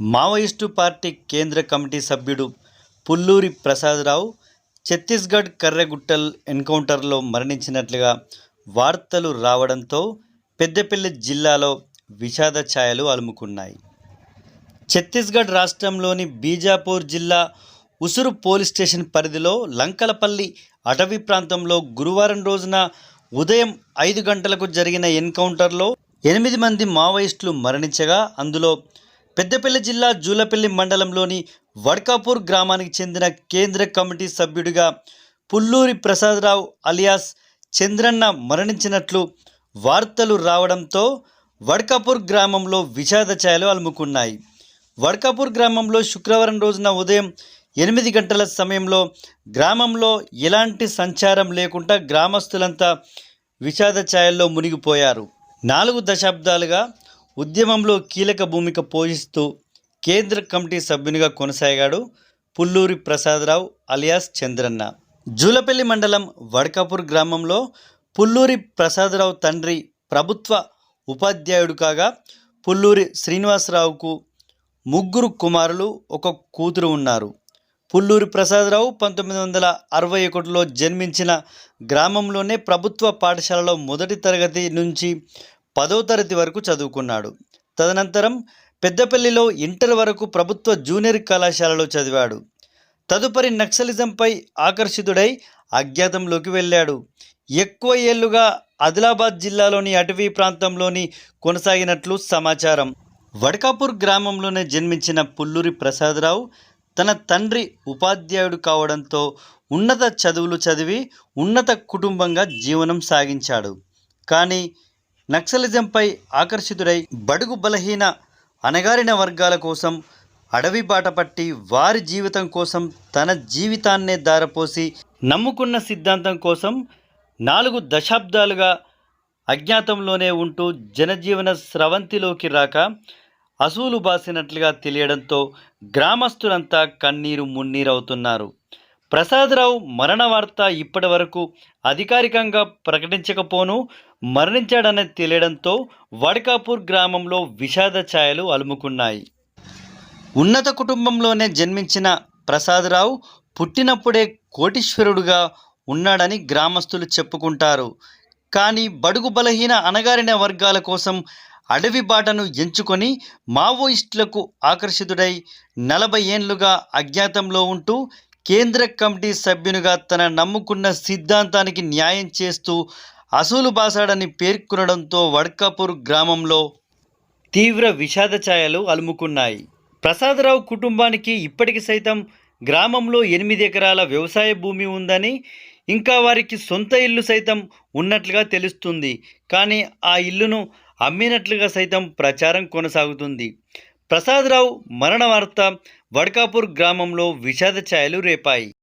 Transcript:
Maoist party కేంద్ర committee సభ్యుడు పుల్లూరి ప్రసాదరావు ఛత్తీస్గఢ్ కర్రెగుట్టల్ ఎన్కౌంటర్లో మరణించినట్లుగా వార్తలు రావడంతో పెద్దపల్లి జిల్లాలో విషాద ఛాయలు అలుముకున్నాయి. ఛత్తీస్గఢ్ రాష్ట్రంలోని బీజాపూర్ జిల్లా ఉసురు పోలీస్ స్టేషన్ పరిధిలో లంకలపల్లి అటవీ ప్రాంతంలో గురువారం రోజున ఉదయం ఐదు గంటలకు జరిగిన ఎన్కౌంటర్లో ఎనిమిది మంది మావోయిస్టులు మరణించగా అందులో పెద్దపల్లి జిల్లా జూలపల్లి మండలంలోని వడ్కాపూర్ గ్రామానికి చెందిన కేంద్ర కమిటీ సభ్యుడిగా పుల్లూరి ప్రసాదరావు అలియాస్ చంద్రన్న మరణించినట్లు వార్తలు రావడంతో వడ్కాపూర్ గ్రామంలో విషాద ఛాయలు అలుముకున్నాయి. వడ్కాపూర్ గ్రామంలో శుక్రవారం రోజున ఉదయం ఎనిమిది గంటల సమయంలో గ్రామంలో ఎలాంటి సంచారం లేకుండా గ్రామస్తులంతా విషాద ఛాయల్లో మునిగిపోయారు. నాలుగు దశాబ్దాలుగా ఉద్యమంలో కీలక భూమిక పోషిస్తూ కేంద్ర కమిటీ సభ్యునిగా కొనసాగాడు పుల్లూరి ప్రసాదరావు అలియాస్ చంద్రన్న. జూలపల్లి మండలం వడకాపూర్ గ్రామంలో పుల్లూరి ప్రసాదరావు తండ్రి ప్రభుత్వ ఉపాధ్యాయుడు కాగా పుల్లూరి శ్రీనివాసరావుకు ముగ్గురు కుమారులు ఒక కూతురు ఉన్నారు. పుల్లూరి ప్రసాదరావు పంతొమ్మిది వందల అరవై ఒకటిలో జన్మించిన గ్రామంలోనే ప్రభుత్వ పాఠశాలలో మొదటి తరగతి నుంచి పదో తరగతి వరకు చదువుకున్నాడు. తదనంతరం పెద్దపల్లిలో ఇంటర్ వరకు ప్రభుత్వ జూనియర్ కళాశాలలో చదివాడు. తదుపరి నక్సలిజంపై ఆకర్షితుడై అజ్ఞాతంలోకి వెళ్ళాడు. ఎక్కువ ఏళ్ళుగా ఆదిలాబాద్ జిల్లాలోని అటవీ ప్రాంతంలోని కొనసాగినట్లు సమాచారం. వడకాపూర్ గ్రామంలోనే జన్మించిన పుల్లూరి ప్రసాదరావు తన తండ్రి ఉపాధ్యాయుడు కావడంతో ఉన్నత చదువులు చదివి ఉన్నత కుటుంబంగా జీవనం సాగించాడు. కానీ నక్సలిజంపై ఆకర్షితుడై బడుగు బలహీన అణగారిన వర్గాల కోసం అడవి బాట పట్టి వారి జీవితం కోసం తన జీవితాన్నే దారపోసి నమ్ముకున్న సిద్ధాంతం కోసం నాలుగు దశాబ్దాలుగా అజ్ఞాతంలోనే ఉంటూ జనజీవన స్రవంతిలోకి రాక అసూలు బాసినట్లుగా తెలియడంతో గ్రామస్తులంతా కన్నీరు మున్నీరవుతున్నారు. ప్రసాదరావు మరణ వార్త ఇప్పటి వరకు అధికారికంగా ప్రకటించకపోను మరణించాడని తెలియడంతో వడకాపూర్ గ్రామంలో విషాద ఛాయలు అలుముకున్నాయి. ఉన్నత కుటుంబంలోనే జన్మించిన ప్రసాదరావు పుట్టినప్పుడే కోటీశ్వరుడుగా ఉన్నాడని గ్రామస్తులు చెప్పుకుంటారు. కానీ బడుగు బలహీన అణగారిన వర్గాల కోసం అడవి బాటను ఎంచుకొని మావోయిస్టులకు ఆకర్షితుడై నలభై ఏండ్లుగా అజ్ఞాతంలో ఉంటూ కేంద్ర కమిటీ సభ్యునిగా తన నమ్ముకున్న సిద్ధాంతానికి న్యాయం చేస్తూ అసూలు బాసాడని పేర్కొనడంతో వడ్కాపూర్ గ్రామంలో తీవ్ర విషాద ఛాయలు అలుముకున్నాయి. ప్రసాదరావు కుటుంబానికి ఇప్పటికి సైతం గ్రామంలో ఎనిమిది ఎకరాల వ్యవసాయ భూమి ఉందని ఇంకా వారికి సొంత ఇల్లు సైతం ఉన్నట్లుగా తెలుస్తుంది. కానీ ఆ ఇల్లును అమ్మినట్లుగా సైతం ప్రచారం కొనసాగుతుంది. ప్రసాదరావు మరణ వార్త వడ్కాపూర్ గ్రామంలో విషాద ఛాయలు రేపాయి.